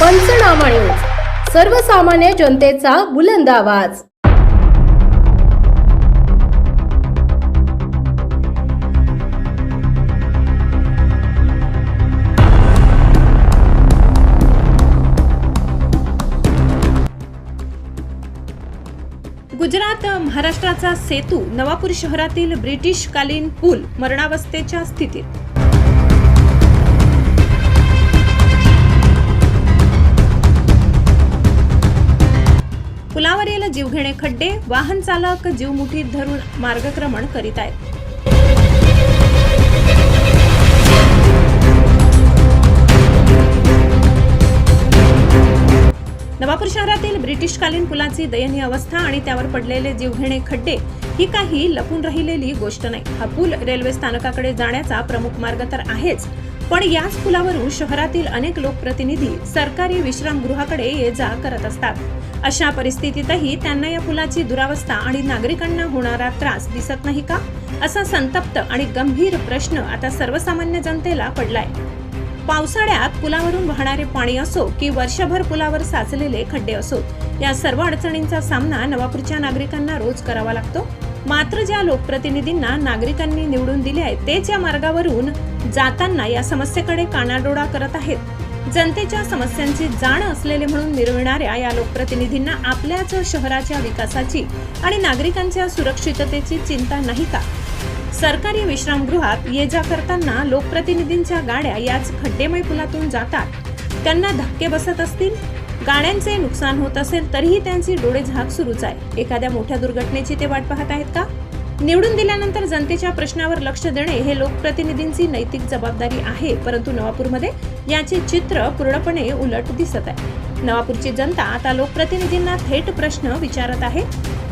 पंचनामा न्यूज. सर्वसामान्य जनतेचा बुलंद आवाज. गुजरात महाराष्ट्राचा सेतू नवापूर शहरातील ब्रिटिशकालीन पूल मरणावस्थेच्या स्थितीत. जीवघेणे खड्डे वाहन चालक जीव मुठीत धरून मार्गक्रमण करीत आहेत. नवापूर शहरातील ब्रिटिशकालीन पुलाची दयनीय अवस्था आणि त्यावर पडलेले जीवघेणे खड्डे ही काही लपून राहिलेली गोष्ट नाही. हा पूल रेल्वे स्थानकाकडे जाण्याचा प्रमुख मार्ग तर आहेच. पण याच पुलावरून शहरातील अनेक लोकप्रतिनिधी सरकारी विश्रामगृहाकडे ये जा करत असतात. अशा परिस्थितीतही त्यांना या पुलाची दुरावस्था आणि नागरिकांना होणारा त्रास दिसत नाही का? असा संतप्त आणि गंभीर प्रश्न आता सर्वसामान्य जनतेला पडलाय. पावसाळ्यात पुलावरून वाहणारे पाणी असो की वर्षभर पुलावर साचलेले खड्डे असो या सर्व अडचणींचा सामना नवापूरच्या नागरिकांना रोज करावा लागतो. मात्र ज्या लोकप्रतिनिधींना नागरिकांनी निवडून दिले आहे तेच या मार्गावरून जाताना या समस्येकडे कानाडोळा करत आहेत. जनतेच्या समस्यांची जाण असलेले म्हणून मिरविणाऱ्या या लोकप्रतिनिधींना आपल्याच शहराच्या विकासाची आणि नागरिकांच्या सुरक्षिततेची चिंता नाही का? सरकारी विश्रामगृहात ये जा करताना लोकप्रतिनिधींच्या गाड्या याच खड्डेमय पुलातून जातात. त्यांना धक्के बसत असतील? गाड्यांचे नुकसान होत असेल तरीही त्यांची डोळे झाक सुरूच आहे. एखाद्या मोठ्या दुर्घटनेची ते वाट पाहत आहेत का? निवडून दिल्यानंतर जनतेच्या प्रश्नावर लक्ष देणे हे लोकप्रतिनिधींची नैतिक जबाबदारी आहे परंतु नवापूरमध्ये याचे चित्र पूर्णपणे उलट दिसत आहे. नवापूरची जनता आता लोकप्रतिनिधींना थेट प्रश्न विचारत आहे.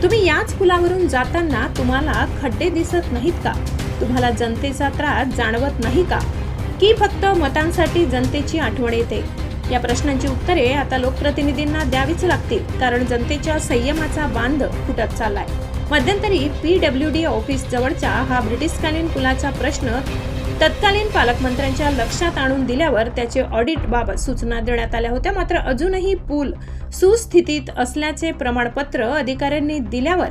तुम्ही याच पुलावरून जाताना तुम्हाला खड्डे दिसत नाहीत का? तुम्हाला जनतेचा त्रास जाणवत नाही का? की फक्त मतांसाठी जनतेची आठवण येते? या प्रश्नांची उत्तरे आता लोकप्रतिनिधींना द्यावीच लागतील कारण जनतेच्या संयमाचा बांध फुटत चाललाय. मध्यंतरी पी डब्ल्यू डी ऑफिस जवळचा हा ब्रिटिशकालीन पुलाचा प्रश्न तत्कालीन पालकमंत्र्यांच्या लक्षात आणून दिल्यावर त्याचे ऑडिट बाबत सूचना देण्यात आल्या होत्या. मात्र अजूनही पूल सुस्थितीत असल्याचे प्रमाणपत्र अधिकाऱ्यांनी दिल्यावर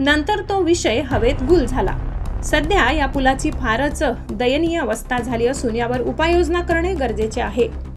नंतर तो विषय हवेत गुल झाला. सध्या या पुलाची फारच दयनीय अवस्था झाली असून यावर उपाययोजना करणे गरजेचे आहे.